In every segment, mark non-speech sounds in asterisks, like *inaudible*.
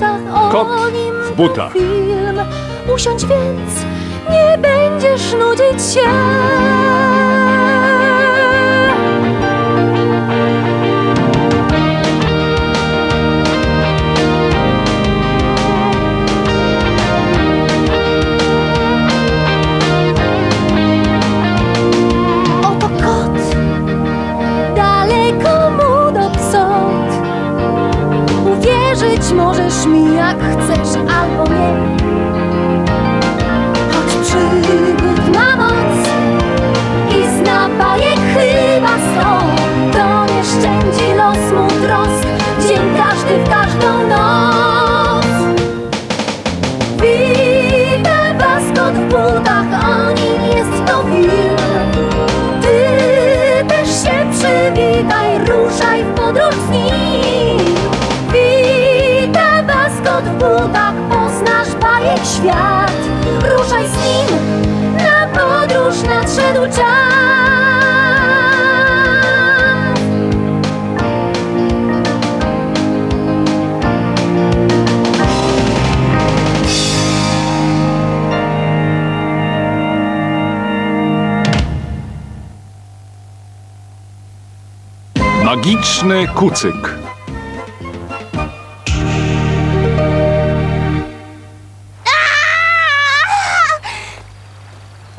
butach, o Kot nim w butach. film. Usiądź więc, nie będziesz nudzić się. Mi jak chcesz Magiczny kucyk.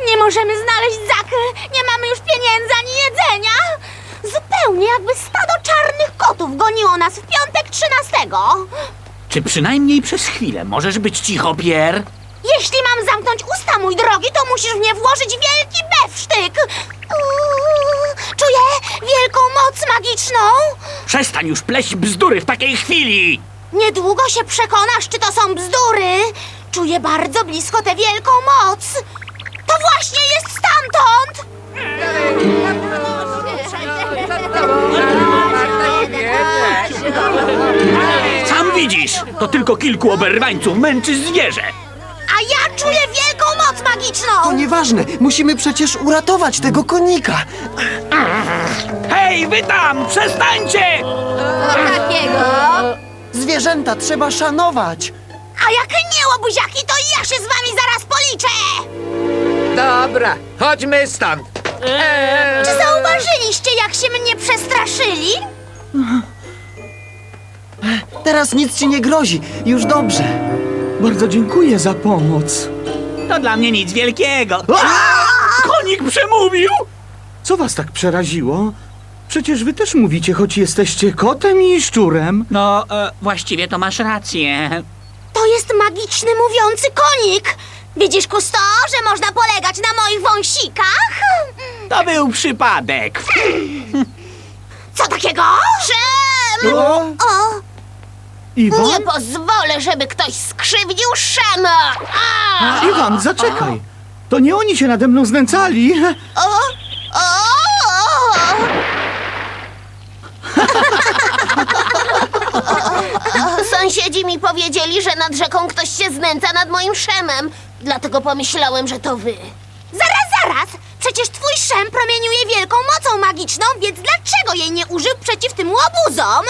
Nie możemy znaleźć Zakry! Nie mamy już pieniędzy ani jedzenia! Zupełnie jakby stado czarnych kotów goniło nas w piątek 13. Czy przynajmniej przez chwilę możesz być cicho, Pier? Jeśli mam zamknąć usta, mój drogi, to musisz w nie włożyć wielki bewsztyk! Wielką moc magiczną! Przestań już pleść bzdury w takiej chwili! Niedługo się przekonasz, czy to są bzdury! Czuję bardzo blisko tę wielką moc! To właśnie jest stamtąd! Sam widzisz, to tylko kilku oberwańców męczy zwierzę. Ja czuję wielką moc magiczną! To nieważne, musimy przecież uratować tego konika. Hej, wy tam, przestańcie! Zwierzęta trzeba szanować. A jak nie, łobuziaki, to ja się z wami zaraz policzę! Dobra, chodźmy stąd. Czy zauważyliście, jak się mnie przestraszyli? Teraz nic ci nie grozi, już dobrze. Bardzo dziękuję za pomoc. To dla mnie nic wielkiego. Konik przemówił! Co was tak przeraziło? Przecież wy też mówicie, choć jesteście kotem i szczurem. No, e, właściwie to masz rację. To jest magiczny mówiący konik! Widzisz, Kusto, że można polegać na moich wąsikach? To był przypadek. Co takiego? O, O, Iwan? nie pozwolę, żeby ktoś skrzywdził Szema! A! Iwan, zaczekaj. To nie oni się nade mną znęcali. O, o, o. Sąsiedzi mi powiedzieli, że nad rzeką ktoś się znęca nad moim szemem. Dlatego pomyślałem, że to wy. Zaraz, zaraz! Przecież twój szem promieniuje wielką mocą magiczną, więc dlaczego jej nie użył przeciw tym łobuzom?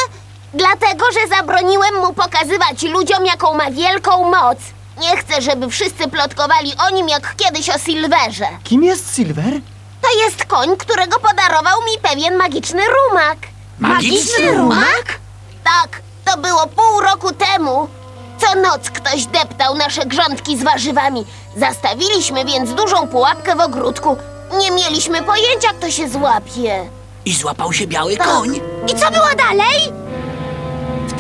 Dlatego, że zabroniłem mu pokazywać ludziom, jaką ma wielką moc. Nie chcę, żeby wszyscy plotkowali o nim jak kiedyś o Silverze. Kim jest Silver? To jest koń, którego podarował mi pewien magiczny rumak. Magiczny rumak? Tak, to było pół roku temu. Co noc ktoś deptał nasze grządki z warzywami. Zastawiliśmy więc dużą pułapkę w ogródku. Nie mieliśmy pojęcia, kto się złapie. I złapał się biały Tak. koń. I co było dalej?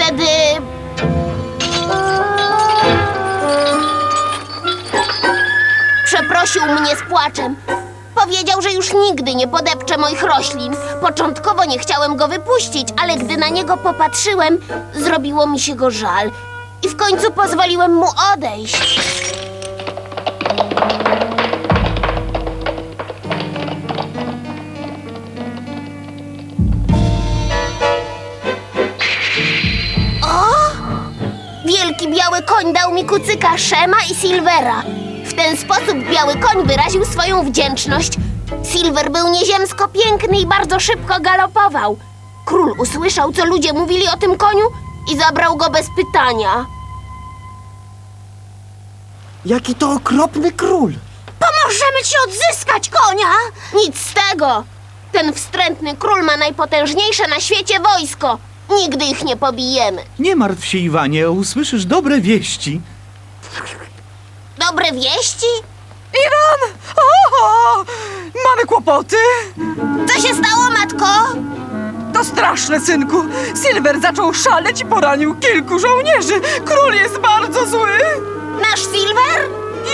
Wtedy... Przeprosił mnie z płaczem. Powiedział, że już nigdy nie podepcze moich roślin. Początkowo nie chciałem go wypuścić, ale gdy na niego popatrzyłem, zrobiło mi się go żal. I w końcu pozwoliłem mu odejść. Biały koń dał mi kucyka Szema i Silvera. W ten sposób biały koń wyraził swoją wdzięczność. Silver był nieziemsko piękny i bardzo szybko galopował. Król usłyszał, co ludzie mówili o tym koniu i zabrał go bez pytania. Jaki to okropny król! Pomożemy ci odzyskać konia! Nic z tego! Ten wstrętny król ma najpotężniejsze na świecie wojsko. Nigdy ich nie pobijemy. Nie martw się, Iwanie, usłyszysz dobre wieści. Dobre wieści? Iwan! O! Mamy kłopoty! Co się stało, matko? To straszne, synku! Silver zaczął szaleć i poranił kilku żołnierzy! Król jest bardzo zły! Nasz Silver?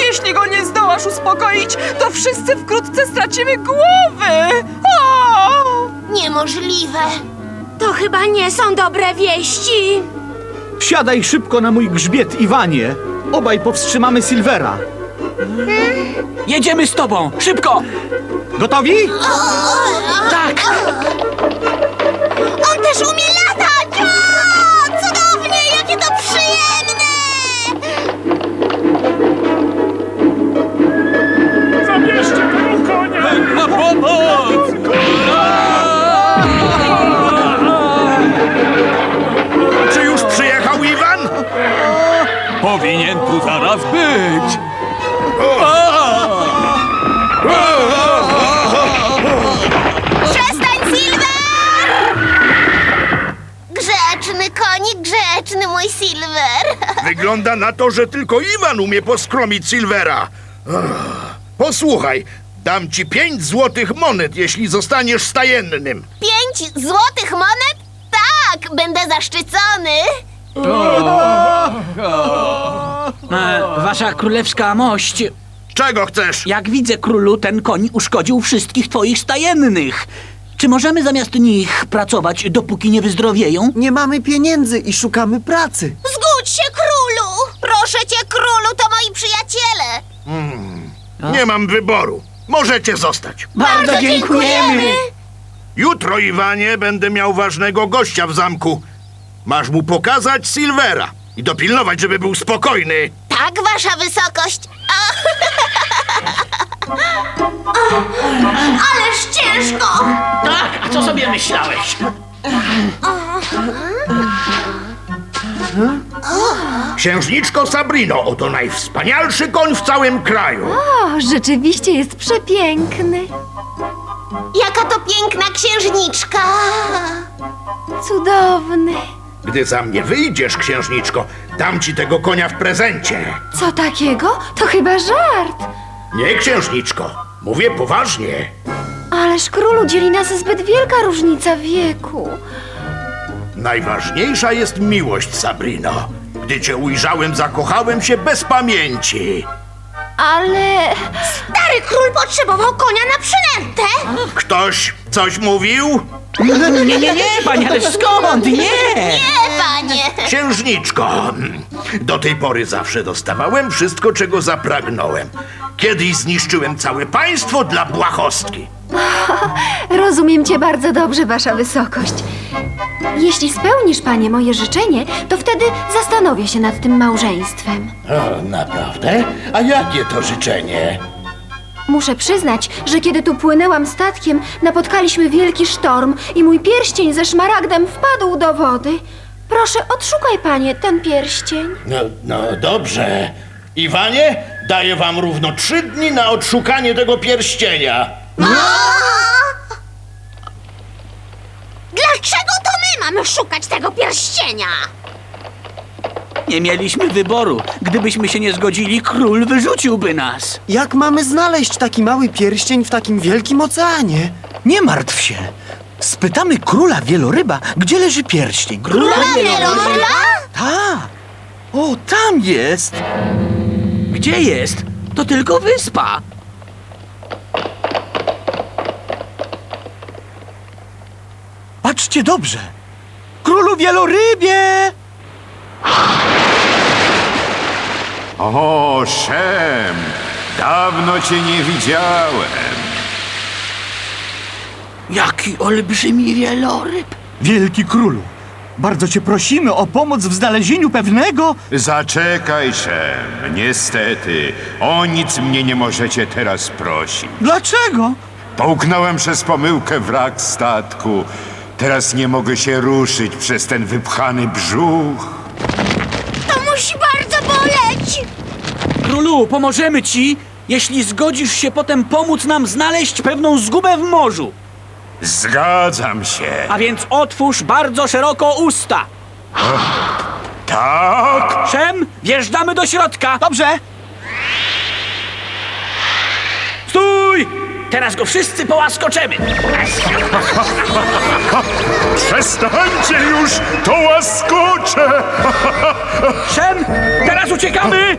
Jeśli go nie zdołasz uspokoić, to wszyscy wkrótce stracimy głowy! O! Niemożliwe. To chyba nie są dobre wieści. Wsiadaj szybko na mój grzbiet, Iwanie. Obaj powstrzymamy Silvera. Jedziemy z tobą! Szybko! Gotowi? Tak! On też umie latać! Wygląda na to, że tylko Iwan umie poskromić Silvera. Ach, Posłuchaj, dam ci pięć złotych monet, jeśli zostaniesz stajennym. Pięć złotych monet? Tak, będę zaszczycony. E, wasza królewska mość, Czego chcesz? jak widzę, królu, ten koń uszkodził wszystkich twoich stajennych. Czy możemy zamiast nich pracować, dopóki nie wyzdrowieją? Nie mamy pieniędzy i szukamy pracy. Zgódź się, królu! Proszę cię, królu, to moi przyjaciele. Nie mam wyboru. Możecie zostać. Bardzo dziękujemy! Jutro, Iwanie, będę miał ważnego gościa w zamku. Masz mu pokazać Silvera i dopilnować, żeby był spokojny. Tak, wasza wysokość. A. Ależ ciężko! Tak, a co sobie myślałeś? Księżniczko Sabrino, oto najwspanialszy koń w całym kraju. O, rzeczywiście jest przepiękny. Jaka to piękna księżniczka! Cudowny. Gdy za mnie wyjdziesz, księżniczko, dam ci tego konia w prezencie. Co takiego? To chyba żart. Nie, księżniczko, mówię poważnie. Ależ królu dzieli nas zbyt wielka różnica wieku. Najważniejsza jest miłość, Sabrino. Gdy cię ujrzałem, zakochałem się bez pamięci. Ale Stary król potrzebował konia na przynętę! Ktoś coś mówił? Nie, nie, nie, panie, ale skąd? Nie! Nie, panie! Księżniczko, do tej pory zawsze dostawałem wszystko, czego zapragnąłem. Kiedyś zniszczyłem całe państwo dla błahostki. *laughs* rozumiem cię bardzo dobrze, wasza wysokość. Jeśli spełnisz, panie, moje życzenie, to wtedy zastanowię się nad tym małżeństwem. O, naprawdę? A jakie to życzenie? Muszę przyznać, że kiedy tu płynęłam statkiem, napotkaliśmy wielki sztorm i mój pierścień ze szmaragdem wpadł do wody. Proszę, odszukaj, panie, ten pierścień. No, no dobrze. Iwanie, daję wam równo trzy dni na odszukanie tego pierścienia. Dlaczego to my mamy szukać tego pierścienia? Nie mieliśmy wyboru. Gdybyśmy się nie zgodzili, król wyrzuciłby nas. Jak mamy znaleźć taki mały pierścień w takim wielkim oceanie? Nie martw się. Spytamy króla wieloryba, gdzie leży pierścień. Króla Wieloryba? Tak. O, tam jest. Gdzie jest? To tylko wyspa. Patrzcie dobrze. Królu wielorybie! O, Szem! Dawno cię nie widziałem. Jaki olbrzymi wieloryb. Wielki królu, bardzo cię prosimy o pomoc w znalezieniu pewnego... Zaczekaj, Szem. Niestety, o nic mnie nie możecie teraz prosić. Dlaczego? Połknąłem przez pomyłkę wrak statku. Teraz nie mogę się ruszyć przez ten wypchany brzuch. To musi bardzo boleć! Królu, pomożemy ci, jeśli zgodzisz się potem pomóc nam znaleźć pewną zgubę w morzu. Zgadzam się. A więc otwórz bardzo szeroko usta. Tak? Szem, wjeżdżamy do środka. Dobrze. Teraz go wszyscy połaskoczemy. *laughs* Przestańcie już, to łaskocze! *laughs* Szem, teraz uciekamy!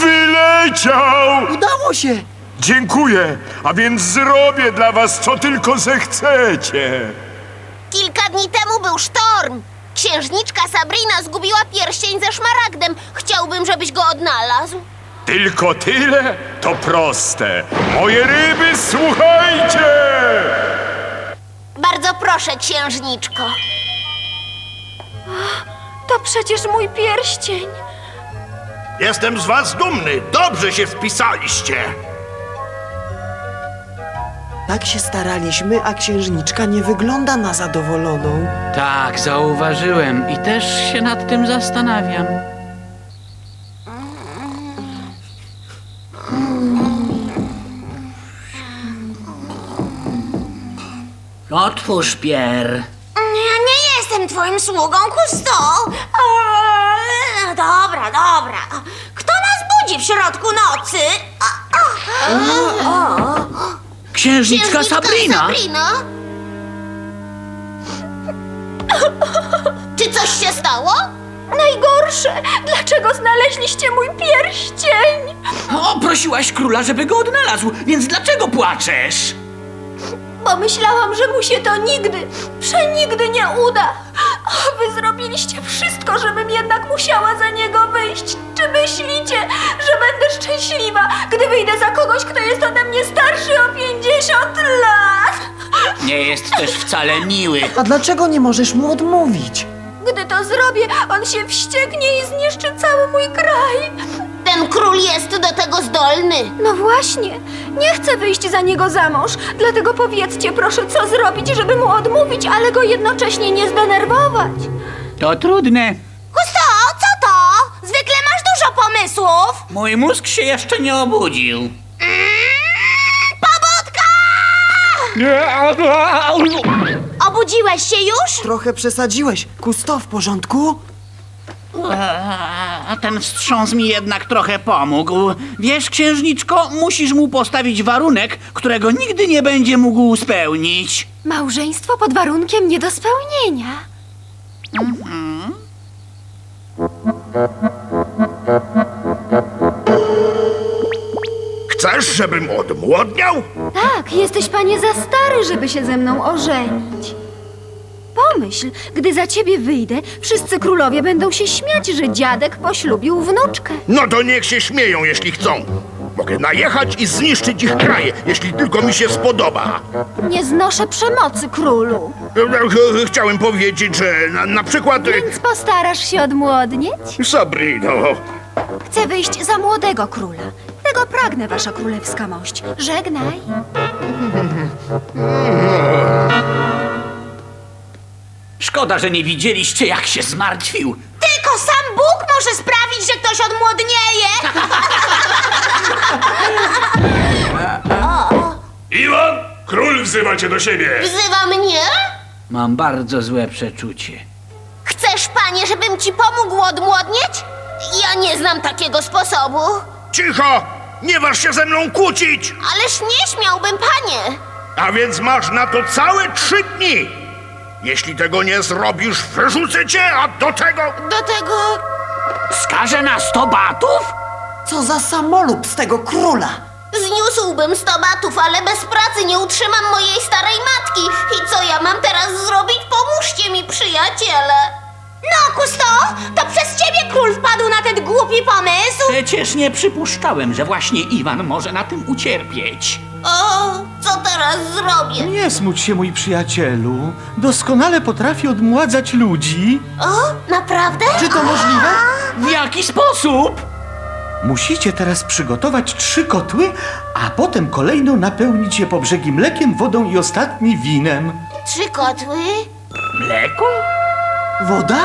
Wyleciał! Udało się. Dziękuję, a więc zrobię dla was, co tylko zechcecie. Kilka dni temu był sztorm. Księżniczka Sabrina zgubiła pierścień ze szmaragdem. Chciałbym, żebyś go odnalazł. Tylko tyle? To proste. Moje ryby, słuchajcie! Bardzo proszę, księżniczko. To przecież mój pierścień. Jestem z was dumny. Dobrze się wpisaliście. Tak się staraliśmy, a księżniczka nie wygląda na zadowoloną. Tak, zauważyłem i też się nad tym zastanawiam. Otwórz pier. Ja nie jestem twoim sługą, Kusto. Eee, Dobra, dobra. Kto nas budzi w środku nocy? A, a, Księżniczka Sabrina. Sabrina? Czy coś się stało? Najgorsze! Dlaczego znaleźliście mój pierścień? O, prosiłaś króla, żeby go odnalazł, więc dlaczego płaczesz? Bo myślałam, że mu się to nigdy, przenigdy nie uda. A wy zrobiliście wszystko, żebym jednak musiała za niego wyjść. Czy myślicie, że będę szczęśliwa, gdy wyjdę za kogoś, kto jest ode mnie starszy o 50 lat? Nie jest też wcale miły. A dlaczego nie możesz mu odmówić? Gdy to zrobię, on się wścieknie i zniszczy cały mój kraj. Ten król jest do tego zdolny. No właśnie, nie chcę wyjść za niego za mąż, dlatego powiedzcie proszę, co zrobić, żeby mu odmówić, ale go jednocześnie nie zdenerwować. To trudne. Kusto, co to? Zwykle masz dużo pomysłów. Mój mózg się jeszcze nie obudził. Pobudka! Obudziłeś się już? Trochę przesadziłeś. Kusto, w porządku? A ten wstrząs mi jednak trochę pomógł. Wiesz, księżniczko, musisz mu postawić warunek, którego nigdy nie będzie mógł spełnić. Małżeństwo pod warunkiem nie do spełnienia. Chcesz, żebym odmłodniał? Tak, jesteś panie za stary, żeby się ze mną ożenić. Pomyśl, gdy za ciebie wyjdę, wszyscy królowie będą się śmiać, że dziadek poślubił wnuczkę. No to niech się śmieją, jeśli chcą. Mogę najechać i zniszczyć ich kraje, jeśli tylko mi się spodoba. Nie znoszę przemocy, królu. Chciałem powiedzieć, że na, na przykład... Więc postarasz się odmłodnieć? Sabrino, Chcę wyjść za młodego króla. Tego pragnę, wasza królewska mość. Żegnaj. *laughs* Szkoda, że nie widzieliście, jak się zmartwił. Tylko sam Bóg może sprawić, że ktoś odmłodnieje. *laughs* Iwan, król wzywa cię do siebie. Wzywa mnie? Mam bardzo złe przeczucie. Chcesz, panie, żebym ci pomógł odmłodnieć? Ja nie znam takiego sposobu. cicho! Nie waż się ze mną kłócić! Ależ nie śmiałbym, panie. A więc masz na to całe trzy dni! Jeśli tego nie zrobisz, wyrzucę cię, a do tego... Do tego... Skaże na sto batów? Co za samolub z tego króla? Zniósłbym sto batów, ale bez pracy nie utrzymam mojej starej matki. I co ja mam teraz zrobić? Pomóżcie mi, przyjaciele. No, Kusto, to przez ciebie król wpadł na ten głupi pomysł. Przecież nie przypuszczałem, że właśnie Iwan może na tym ucierpieć. O, co teraz zrobię? Nie smuć się, mój przyjacielu. Doskonale potrafi odmładzać ludzi. O, naprawdę? Czy to możliwe? W jaki sposób? Musicie teraz przygotować trzy kotły, a potem kolejno napełnić je po brzegi mlekiem, wodą i ostatni winem. Trzy kotły? Mleko? Woda?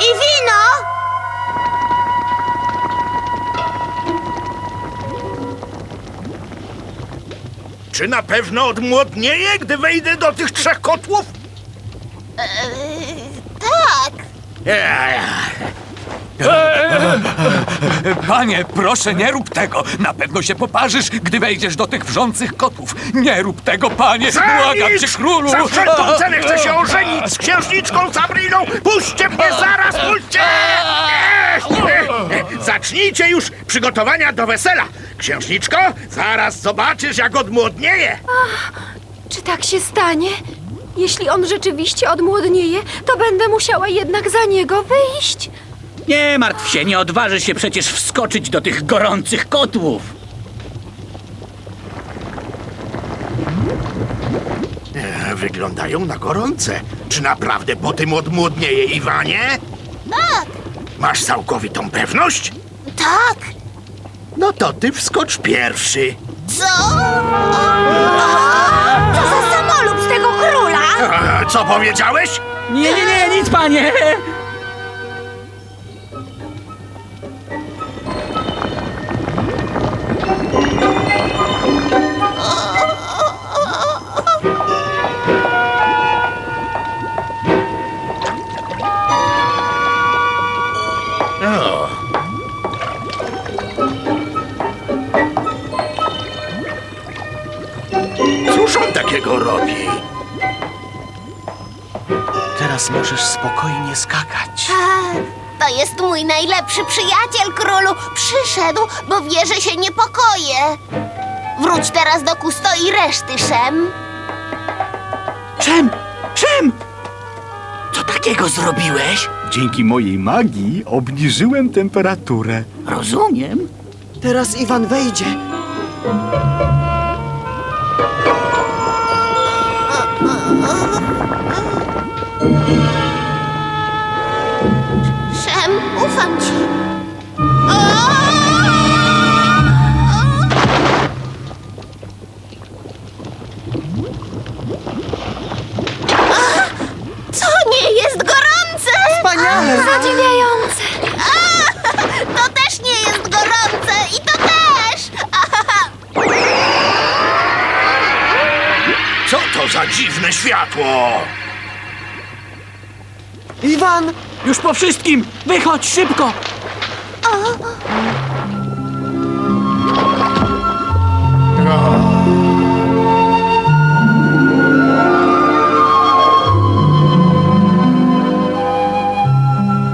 I wino! Czy na pewno odmłodnieje, gdy wejdę do tych trzech kotłów? Tak. Panie, proszę, nie rób tego. Na pewno się poparzysz, gdy wejdziesz do tych wrzących kotów. Nie rób tego, panie. Błagam cię, królu. Za wszelką cenę chcę się ożenić z księżniczką Sabriną! Puśćcie mnie zaraz, puśćcie! Zacznijcie już przygotowania do wesela. Księżniczko, zaraz zobaczysz, jak odmłodnieje. Czy tak się stanie? Jeśli on rzeczywiście odmłodnieje, to będę musiała jednak za niego wyjść. Nie martw się, nie odważy się przecież wskoczyć do tych gorących kotłów. E, Wyglądają na gorące. Czy naprawdę po tym odmłodnieje, Iwanie? Tak. Masz całkowitą pewność? Tak. No to ty wskocz pierwszy. Co? Co za samolub z tego króla? E, Co powiedziałeś? Nie, nie, nie, nic, panie. Cóż on takiego robi? Teraz możesz spokojnie skakać. A, To jest mój najlepszy przyjaciel, królu. Przyszedł, bo wie, że się niepokoję. Wróć teraz do Kusto i reszty, Szem. Czem? Czem? Co takiego zrobiłeś? Dzięki mojej magii obniżyłem temperaturę. Rozumiem. Teraz Iwan wejdzie. Szem, ufam ci. Co nie jest gorące? Wspaniale! Zadziwiające. To też nie jest gorące i to też. Co to za dziwne światło? Po wszystkim. Wychodź szybko.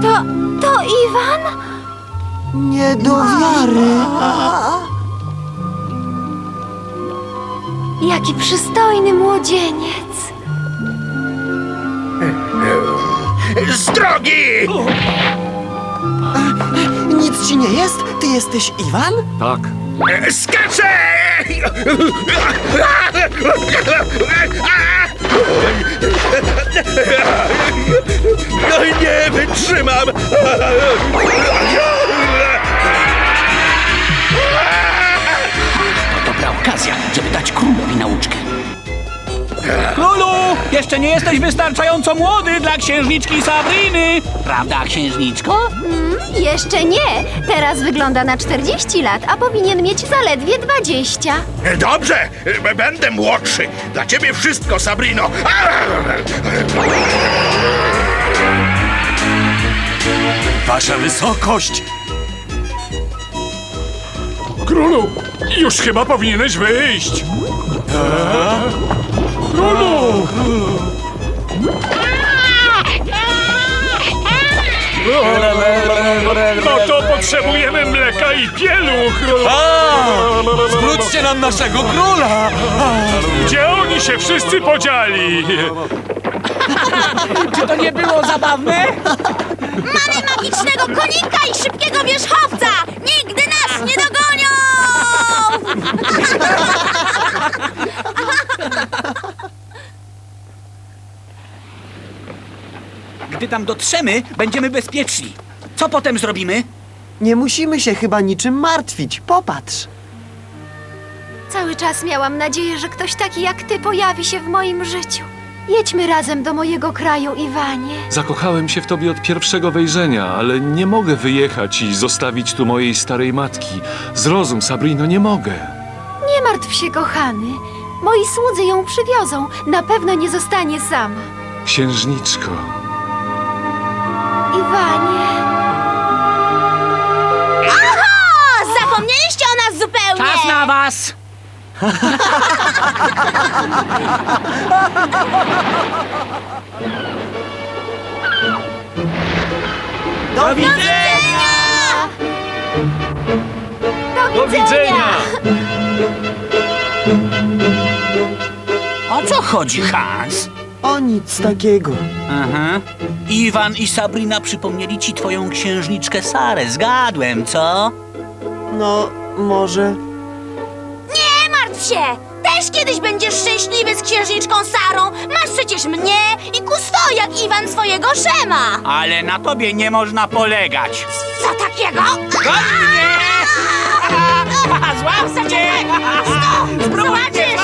To, to Iwan? Nie do wiary. Jaki przystojny młodzieniec. Z drogi! Nic ci nie jest? Ty jesteś Iwan? Tak. Skaczę! No nie wytrzymam! To dobra okazja, żeby dać królowi nauczkę. Królu! Jeszcze nie jesteś wystarczająco młody dla księżniczki Sabriny! Prawda, księżniczko? Jeszcze nie. Teraz wygląda na 40 lat, a powinien mieć zaledwie 20. Dobrze, b- będę młodszy. Dla ciebie wszystko, Sabrino. Wasza wysokość. Królu, już chyba powinieneś wyjść. Królu! No to potrzebujemy mleka i pieluch. Zwróćcie nam naszego króla. Gdzie oni się wszyscy podzieli? *laughs* Czy to nie było zabawne? Mamy magicznego konika i szybkiego wierzchowca! Nigdy nas nie dogonią! *laughs* Gdy tam dotrzemy, będziemy bezpieczni. Co potem zrobimy? Nie musimy się chyba niczym martwić. Popatrz. Cały czas miałam nadzieję, że ktoś taki jak ty pojawi się w moim życiu. Jedźmy razem do mojego kraju, Iwanie. Zakochałem się w tobie od pierwszego wejrzenia, ale nie mogę wyjechać i zostawić tu mojej starej matki. Zrozum, Sabrino, nie mogę. Nie martw się, kochany. Moi słudzy ją przywiozą. Na pewno nie zostanie sama. Księżniczko. Iwanie. O, zapomnieliście o nas zupełnie! Czas na was! *laughs* Do widzenia! Do widzenia! O co chodzi, Hans? O nic takiego. Aha. Iwan i Sabrina przypomnieli ci twoją księżniczkę Sarę. Zgadłem, co? No, może. Nie martw się! Też kiedyś będziesz szczęśliwy z księżniczką Sarą. Masz przecież mnie i Kusto, jak Iwan swojego Szema. Ale na tobie nie można polegać. Co takiego? Nie! *laughs* Zaczekaj! Sto! Sprowadzisz!